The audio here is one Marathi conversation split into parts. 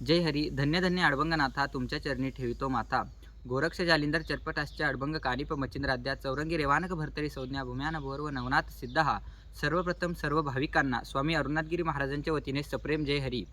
जय हरी. धन्य धन्य अडबंगनाथा तुमच्या चरणी ठेवितो माथा. गोरक्ष जालिंदर चरपटासच्या अडबंग कानिप मच्छिंद्राद्या चौरंगी रेवानक भरतरी संज्ञा भूम्यान भोर व नवनाथ सिद्ध हा सर्वप्रथम सर्व भाविकांना स्वामी अरुणाथगिरी महाराजांच्या वतीने सप्रेम जय हरी.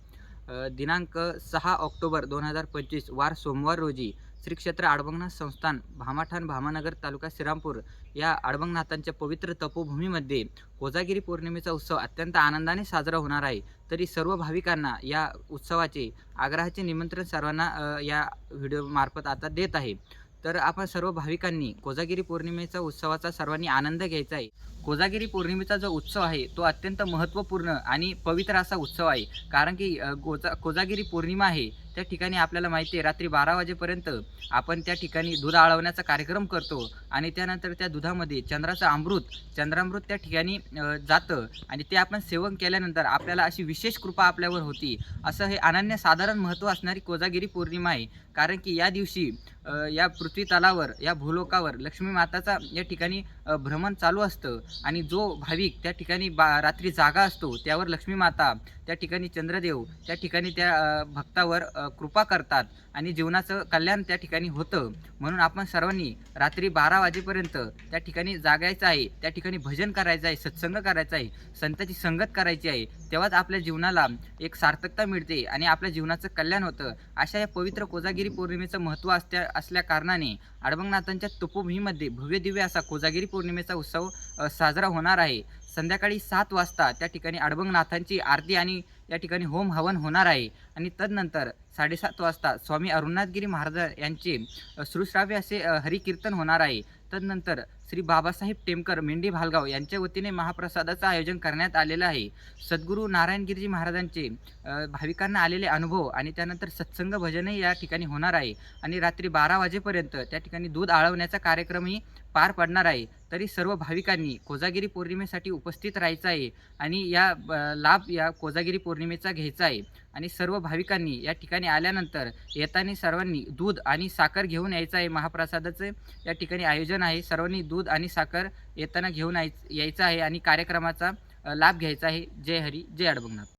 दिनांक सहा ऑक्टोबर दोन हजार पंचवीस वार सोमवार रोजी श्री क्षेत्र आडबंगनाथ संस्थान भामाठाण भामानगर तालुका श्रीरामपूर या आडबंगनाथांच्या पवित्र तपोभूमीमध्ये कोजागिरी पौर्णिमेचा उत्सव अत्यंत आनंदाने साजरा होणार आहे. तरी सर्व भाविकांना या उत्सवाचे आग्रहाचे निमंत्रण सर्वांना या व्हिडिओमार्फत आता देत आहे. तर आपण सर्व भाविकांनी कोजागिरी पौर्णिमेचा उत्सवाचा सर्वांनी आनंद घ्यायचा आहे. कोजागिरी पौर्णिमेचा जो उत्सव आहे तो अत्यंत महत्त्वपूर्ण आणि पवित्र असा उत्सव आहे. कारण की कोजा गोजा कोजागिरी पौर्णिमा आहे त्या ठिकाणी आपल्याला माहिती आहे रात्री बारा वाजेपर्यंत आपण त्या ठिकाणी दूध आळवण्याचा कार्यक्रम करतो आणि त्यानंतर त्या दुधामध्ये चंद्राचं अमृत चंद्रामृत त्या ठिकाणी जातं आणि ते आपण सेवन केल्यानंतर आपल्याला अशी विशेष कृपा आपल्यावर होती. असं हे अनन्यसाधारण महत्त्व असणारी कोजागिरी पौर्णिमा आहे. कारण की या दिवशी या पृथ्वी तलावर या भूलोकावर लक्ष्मी माताचा या ठिकाणी भ्रमण चालू असतं आणि जो भाविक त्या ठिकाणी बा रात्री जागा असतो त्यावर लक्ष्मी माता त्या ठिकाणी चंद्रदेव त्या ठिकाणी त्या भक्तावर कृपा करतात आणि जीवनाचं कल्याण त्या ठिकाणी होतं. म्हणून आपण सर्वांनी रात्री बारा वाजेपर्यंत त्या ठिकाणी जागायचं आहे त्या ठिकाणी भजन करायचं आहे सत्संग करायचा आहे संतांची संगत करायची आहे तेव्हाच आपल्या जीवनाला एक सार्थकता मिळते आणि आपल्या जीवनाचं कल्याण होतं. अशा या पवित्र कोजागिरी पौर्णिमेचं महत्त्व असल्या असल्या कारणाने अडबंगनाथांच्या तुपोभूमीमध्ये भव्य दिव्य असा कोजागिरी पौर्णिमेचा उत्सव साजरा होणार आहे. संध्याकाळी सात वाजता त्या ठिकाणी अडबंगनाथांची आरती आणि या ठिकाणी होम हवन होणार आहे. आणि तदनंतर साडेसात वाजता स्वामी अरुणनाथगिरी महाराज यांचे सुश्राव्य असे हरिकीर्तन होणार आहे. तदनंतर श्री बाबासाहेब टेमकर मेंढी भालगाव यांच्या वतीने महाप्रसादाचं आयोजन करण्यात आलेलं आहे. सद्गुरू नारायणगिरीजी महाराजांचे भाविकांना आलेले अनुभव आणि त्यानंतर सत्संग भजनही या ठिकाणी होणार आहे. आणि रात्री बारा वाजेपर्यंत त्या ठिकाणी दूध आळवण्याचा कार्यक्रमही पार पडणार आहे. तरी सर्व भाविकांनी कोजागिरी पौर्णिमेसाठी उपस्थित राहायचं आहे आणि या लाभ या कोजागिरी पौर्णिमेचा घ्यायचा आहे. आणि सर्व भाविकांनी या ठिकाणी आल्यानंतर येताना सर्वांनी दूध आणि साखर घेऊन यायचं आहे. महाप्रसादाचं या ठिकाणी आयोजन आहे. सर्वांनी दूध आणि साखर येताना घेऊन यायचं यायचं आहे आणि कार्यक्रमाचा लाभ घ्यायचा आहे. जय हरी जय अडबंगनाथ